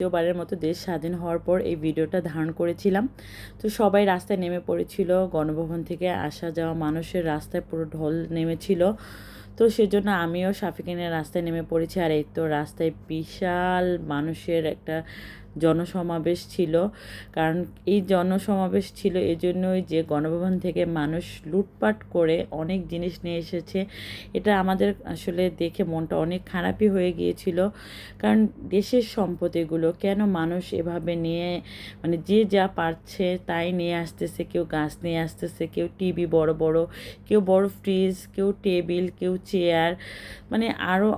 দ্বিতীয়বারের মতো দেশ স্বাধীন হওয়ার পর এই ভিডিওটা ধারণ করেছিলাম। তো সবাই রাস্তায় নেমে পড়েছিল, গণভবন থেকে আসা যাওয়া মানুষের রাস্তায় পুরো ঢল নেমেছিল। তো সেজন্য আমিও সাফিকিনের রাস্তায় নেমে পড়েছি। আর এই তো রাস্তায় বিশাল মানুষের একটা জনসমাবেশ ছিল। কারণ এই জনসমাবেশ ছিল এজন্যই যে গণভবন থেকে মানুষ লুটপাট করে অনেক জিনিস নিয়ে এসেছে। এটা আমাদের আসলে দেখে মনটা অনেক খারাপই হয়ে গিয়েছিল। কারণ দেশের সম্পদ এগুলো কেন মানুষ এভাবে নিয়ে মানে যে যা পারছে তাই নিয়ে আসতেছে। কেউ গাছ নিয়ে আসতেছে, কেউ টিভি বড় বড়, কেউ বড় ফ্রিজ, কেউ টেবিল, কেউ চেয়ার মানে আরও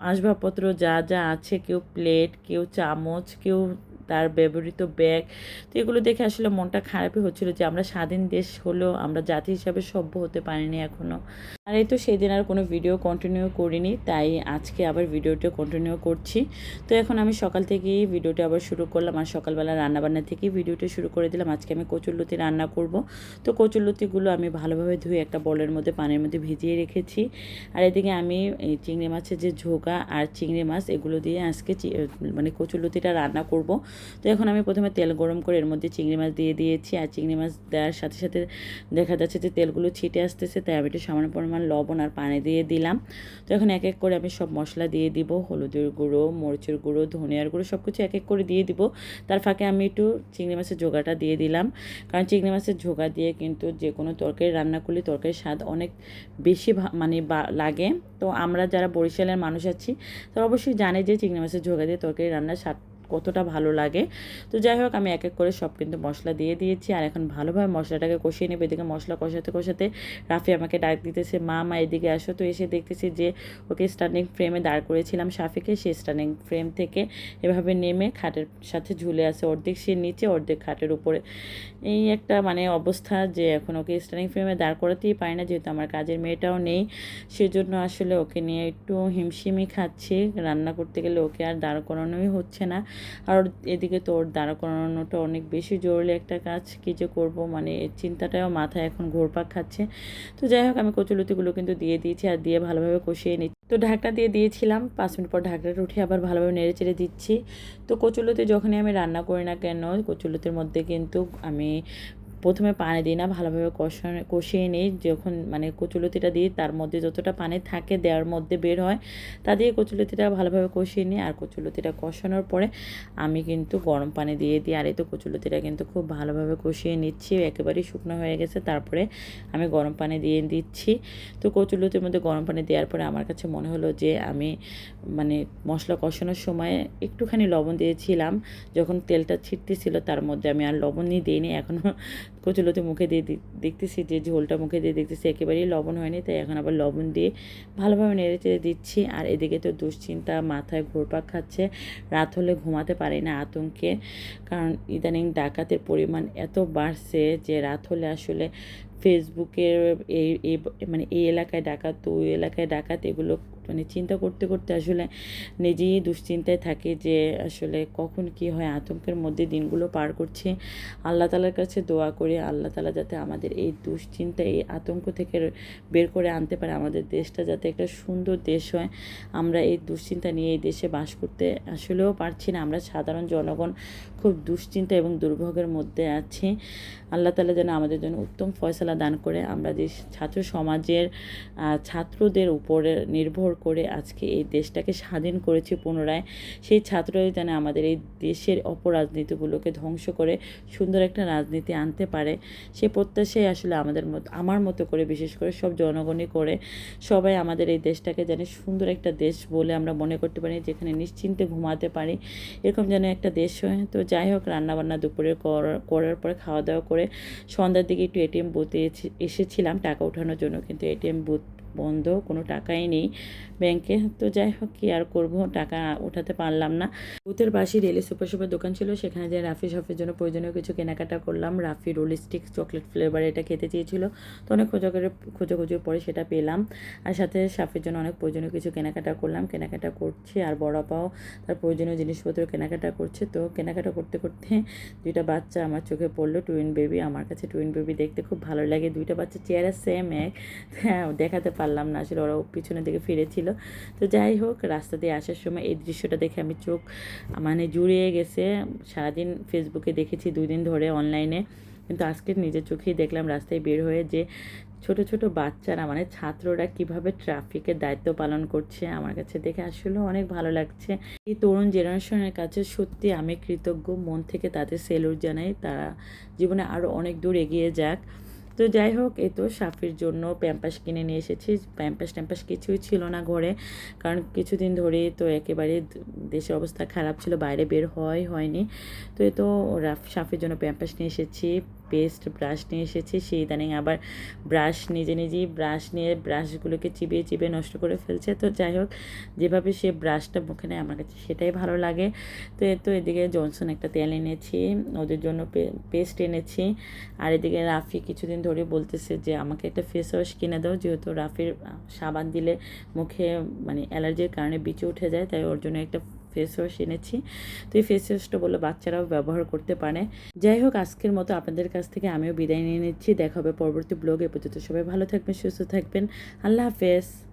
আসবাবপত্র যা যা আছে, কেউ প্লেট, কেউ চামচ, কেউ তার ব্যবহৃত ব্যাগ। তো এগুলো দেখে আসলে মনটা খারাপই হচ্ছিল যে আমরা স্বাধীন দেশ হলেও আমরা জাতি হিসাবে সভ্য হতে পারিনি এখনও আর এই তো সেদিন আর কোনো ভিডিও কন্টিনিউ করিনি, তাই আজকে আবার ভিডিওটা কন্টিনিউ করছি। তো এখন আমি সকাল থেকেই ভিডিওটা আবার শুরু করলাম আর সকালবেলা রান্নাবান্না থেকেই ভিডিওটা শুরু করে দিলাম। আজকে আমি কচুরলতি রান্না করব। তো কচুরলতিগুলো আমি ভালোভাবে ধুয়ে একটা বলের মধ্যে, পানির মধ্যে ভিজিয়ে রেখেছি। আর এদিকে আমি চিংড়ি মাছের যে ঝোগা আর চিংড়ি মাছ, এগুলো দিয়ে আজকে মানে কচুরলতিটা রান্না করব। তো এখন আমি প্রথমে তেল গরম করে এর মধ্যে চিংড়ি মাছ দিয়ে দিয়েছি। আর চিংড়ি মাছ দেওয়ার সাথে সাথে দেখা যাচ্ছে যে তেলগুলো ছিটে আসতেছে, তাই আমি একটু সামান্য পরিমাণ লবণ আর পানি দিয়ে দিলাম। তো এখন এক এক করে আমি সব মশলা দিয়ে দিব। হলুদের গুঁড়ো, মরিচের গুঁড়ো, ধনিয়ার গুঁড়ো সব কিছু এক এক করে দিয়ে দিব। তার ফাঁকে আমি একটু চিংড়ি মাছের ঝোগাটা দিয়ে দিলাম। কারণ চিংড়ি মাছের ঝোগা দিয়ে কিন্তু যে কোনো তরকারি রান্না করলে তরকারির স্বাদ অনেক বেশি মানে লাগে। তো আমরা যারা বরিশালের মানুষ আছি, তারা অবশ্যই জানে যে চিংড়ি মাছের ঝোগা দিয়ে তরকারি রান্নার স্বাদ কতটা ভালো লাগে। তো যাই হোক, আমি এক এক করে সব কিন্তু মশলা দিয়ে দিয়েছি। আর এখন ভালোভাবে মশলাটাকে কষিয়ে নেবে। এদিকে মশলা কষাতে কষাতে রাফি আমাকে ডাক দিতেছে, মা মা, এদিকে আসো। তো এসে দেখতেছি যে ওকে স্ট্যান্ডিং ফ্রেমে দাঁড় করেছিলাম সাফিকে সে স্ট্যান্ডিং ফ্রেম থেকে এভাবে নেমে খাটের সাথে ঝুলে আছে। অর্ধেক সে নিচে, অর্ধেক খাটের উপরে। এই একটা মানে অবস্থা যে এখন ওকে স্ট্যান্ডিং ফ্রেমে দাঁড় করাতেই পারি না। যেহেতু আমার কাজের মেয়েটাও নেই, সেজন্য আসলে ওকে নিয়ে একটু হিমশিমি খাচ্ছি। রান্না করতে গেলে ওকে আর দাঁড় করানোই হচ্ছে না। আর এদিকে তোর দাঁড়া করানোটা অনেক বেশি জরুরি একটা কাজ, কী যে করব? মানে চিন্তাটাও মাথায় এখন ঘোরপাক খাচ্ছে। তো যাই হোক, আমি কচুলতিগুলো কিন্তু দিয়ে দিয়েছি আর দিয়ে ভালোভাবে কষিয়ে নিচ্ছি। তো ঢাকটা দিয়ে দিয়েছিলাম, পাঁচ মিনিট পর ঢাকনাটা উঠে আবার ভালোভাবে নেড়ে চেড়ে দিচ্ছি। তো কচুলতি যখনই আমি রান্না করি না কেন, কচুলতির মধ্যে কিন্তু আমি প্রথমে পানি দিই না, ভালোভাবে কষানো, কষিয়ে নিই। যখন মানে কচুলতিটা দিই, তার মধ্যে যতটা পানি থাকে দেওয়ার মধ্যে বের হয়, তা দিয়ে কচুলতিটা ভালোভাবে কষিয়ে নিই। আর কচুলতিটা কষানোর পরে আমি কিন্তু গরম পানি দিয়ে দিই। আর এই তো কচুলতিটা কিন্তু খুব ভালোভাবে কষিয়ে নিচ্ছি, একেবারেই শুকনো হয়ে গেছে। তারপরে আমি গরম পানি দিয়ে দিচ্ছি। তো কচুলতির মধ্যে গরম পানি দেওয়ার পরে আমার কাছে মনে হলো যে, আমি মানে মশলা কষানোর সময় একটুখানি লবণ দিয়েছিলাম। যখন তেলটা ছিটতেছিল তার মধ্যে আমি আর লবণই দিইনি। এখনও কচুলতি মুখে দিয়ে দেখতেছি যে ঝোলটা মুখে দিয়ে দেখতেছি একেবারেই লবণ হয়নি, তাই এখন আবার লবণ দিয়ে ভালোভাবে নেড়ে চেড়ে দিচ্ছি। আর এদিকে তো দুশ্চিন্তা, মাথায় ঘোরপাক খাচ্ছে, রাত হলে ঘুমাতে পারি না আতঙ্কে। কারণ ইদানিং ডাকাতের পরিমাণ এত বাড়ছে যে রাত হলে আসলে ফেসবুকের এই মানে এই এলাকায় ডাকাত, ওই এলাকায় ডাকাত, এগুলো মানে চিন্তা করতে করতে আসলে নিজেই দুশ্চিন্তায় থাকে যে আসলে কখন কি হয়, আতঙ্কের মধ্যে দিনগুলো পার করছে। আল্লাহ তালার কাছে দোয়া করে, আল্লাহ তালা যাতে আমাদের এই দুশ্চিন্তা, এই আতঙ্ক থেকে বের করে আনতে পারে, আমাদের দেশটা যাতে একটা সুন্দর দেশ হয়। আমরা এই দুশ্চিন্তা নিয়ে এই দেশে বাস করতে আসলেও পারছি না। আমরা সাধারণ জনগণ খুব দুশ্চিন্তা এবং দুর্ভোগের মধ্যে আছি। আল্লাহ তালা যেন আমাদের জন্য উত্তম ফয়সালা দান করে। আমরা যে ছাত্র সমাজের ছাত্রদের উপরে নির্ভর করে আজকে এই দেশটাকে স্বাধীন করেছে পুনরায়। সেই ছাত্ররাই যেন আমাদের এই দেশের অপরাজনীতিগুলোকে ধ্বংস করে সুন্দর একটা রাজনীতি আনতে পারে। সেই প্রত্যাশাই আসলে আমাদের মতো, আমার মতো করে, বিশেষ করে সব জনগণই করে। সবাই আমাদের এই দেশটাকে যেন সুন্দর একটা দেশ বলে আমরা মনে করতে পারি, যেখানে নিশ্চিন্তে ঘুমাতে পারি। এরকম যেন একটা দেশ হয়। তো যাই হোক, রান্নাবান্না দুপুরে করার পরে খাওয়া দাওয়া করে সন্ধ্যার দিকে একটু এটিএম বুথে এসে- এসেছিলাম টাকা ওঠানোর জন্য। কিন্তু এটিএম বুথ বন্ধ, কোনো টাকাই নেই। ব্যাংকে তো যাই হোক, কি আর করব? টাকা ওঠাতে পারলাম না। বুথের পাশে রেলে সুপার সুপার দোকান ছিল, সেখানে যে রাফি শফের জন্য প্রয়োজনীয় কিছু কেনাকাটা করলাম। Rafi roll stick, chocolate flavour এটা খেতে চেয়েছিল। তো অনেক খোঁজাখুঁজি, খোঁজাখুঁজির পরে সেটা পেলাম। আর সাথে সাফের জন্য অনেক প্রয়োজনীয় কিছু কেনাকাটা করলাম। কেনাকাটা করছি, আর বড় পাও তার প্রয়োজনীয় জিনিসপত্র কেনাকাটা করছে। তো কেনাকাটা করতে করতে দুইটা বাচ্চা আমার চোখে পড়ল টুইন বেবি আমার কাছে টুইন বেবি দেখতে খুব ভালো লাগে। দুইটা বাচ্চা চেয়ারে সেম এক। হ্যাঁ দেখাতে পারলাম না, আসলে ওরাও পিছনের দিকে ফিরেছিল। তো যাই হোক, রাস্তা দিয়ে আসার সময় এই দৃশ্যটা দেখে আমি চোখ মানে জুড়িয়ে গেছে। সারাদিন ফেসবুকে দেখেছি, দুই দিন ধরে অনলাইনে কিন্তু আজকে নিজের চোখেই দেখলাম, রাস্তায় বের হয়ে যে ছোট ছোট বাচ্চারা মানে ছাত্ররা কীভাবে ট্রাফিকের দায়িত্ব পালন করছে, আমার কাছে দেখে আসলে অনেক ভালো লাগছে। এই তরুণ জেনারেশনের কাছে সত্যি আমি কৃতজ্ঞ। মন থেকে তাদের সেলুট জানাই। তারা জীবনে আরও অনেক দূর এগিয়ে যাক। তো যাই হোক এ তো সাফির জন্য প্যাম্পাস কিনে নিয়ে এসেছি। প্যাম্পাস ট্যাম্পাস কিছুই ছিল না ঘরে, কারণ কিছুদিন ধরেই তো একেবারে দেশের অবস্থা খারাপ ছিল, বাইরে বের হয়, হয়নি। তো এ তো সাফির জন্য প্যাম্পাস নিয়ে এসেছি। পেস্ট ব্রাশ নিয়ে এসেছি সেই ইদানিং আবার ব্রাশ নিজে নিজেই ব্রাশ নিয়ে ব্রাশগুলোকে চিবিয়ে চিবিয়ে নষ্ট করে ফেলছে। তো যাই হোক, যেভাবে সে ব্রাশটা মুখে নেয় আমার কাছে সেটাই ভালো লাগে। তো এ তো এদিকে জনসন একটা তেল এনেছি, ওদের জন্য পেস্ট এনেছি। আর এদিকে রাফি কিছুদিন ধরে বলতেছে যে, আমাকে একটা ফেস ওয়াশ কিনে দাও, যেহেতু রাফির সাবান দিলে মুখে মানে অ্যালার্জির কারণে বিচে উঠে যায়, তাই ওর জন্য একটা ফেস ওয়াশ এনেছি। তো এই ফেস ওয়াশটা বলল বাচ্চারাও ব্যবহার করতে পারে। যাই হোক, আজকের মতো আপনাদের কাছ থেকে আমিও বিদায় নিয়ে নিচ্ছি। দেখা হবে পরবর্তী ব্লগে পর্যন্ত সবাই ভালো থাকবেন, সুস্থ থাকবেন। আল্লাহ হাফেজ।